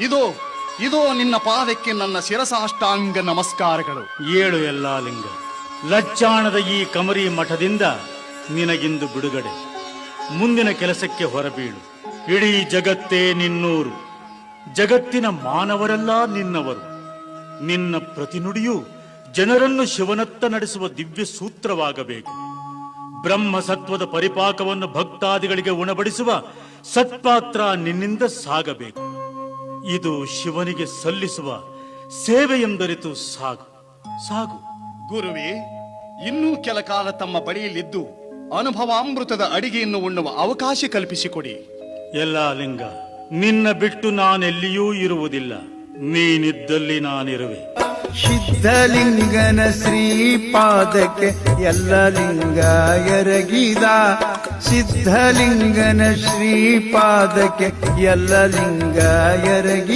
ಇದು ಇದು ನಿನ್ನ ಪಾದಕ್ಕೆ ನನ್ನ ಶಿರಸಾಷ್ಟಾಂಗ ನಮಸ್ಕಾರಗಳು. ಏಳು ಎಲ್ಲ ಲಿಂಗ. ಲಜ್ಜಾಣದ ಈ ಕಮರಿ ಮಠದಿಂದ ನಿನಗಿಂದು ಬಿಡುಗಡೆ. ಮುಂದಿನ ಕೆಲಸಕ್ಕೆ ಹೊರಬೀಳು. ಇಡೀ ಜಗತ್ತೇ ನಿನ್ನೂರು. ಜಗತ್ತಿನ ಮಾನವರೆಲ್ಲ ನಿನ್ನವರು. ನಿನ್ನ ಪ್ರತಿನುಡಿಯು ಜನರನ್ನು ಶಿವನತ್ತ ನಡೆಸುವ ದಿವ್ಯ ಸೂತ್ರವಾಗಬೇಕು. ಬ್ರಹ್ಮ ಸತ್ವದ ಪರಿಪಾಕವನ್ನು ಭಕ್ತಾದಿಗಳಿಗೆ ಉಣಬಡಿಸುವ ಸತ್ಪಾತ್ರ ನಿನ್ನಿಂದ ಸಾಗಬೇಕು. ಇದು ಶಿವನಿಗೆ ಸಲ್ಲಿಸುವ ಸೇವೆ ಎಂದರಿತು ಸಾಗು. ಸಾಗು. ಗುರುವೇ ಇನ್ನೂ ಕೆಲ ಕಾಲ ತಮ್ಮ ಬಳಿಯಲ್ಲಿದ್ದು ಅನುಭವಾಮೃತದ ಅಡಿಗೆಯನ್ನು ಉಣ್ಣುವ ಅವಕಾಶ ಕಲ್ಪಿಸಿಕೊಡಿ. ಎಲ್ಲ ಲಿಂಗ ನಿನ್ನ ಬಿಟ್ಟು ನಾನೆಲ್ಲಿಯೂ ಇರುವುದಿಲ್ಲ. ನೀನಿದ್ದಲ್ಲಿ ನಾನಿರುವೆ. ಸಿದ್ಧಲಿಂಗನ ಶ್ರೀಪಾದಕ್ಕೆ ಎಲ್ಲ ಲಿಂಗ ಎರಗಿದ. ಸಿದ್ಧಲಿಂಗನ ಶ್ರೀಪಾದಕ್ಕೆ ಎಲ್ಲ ಲಿಂಗ ಎರಗಿ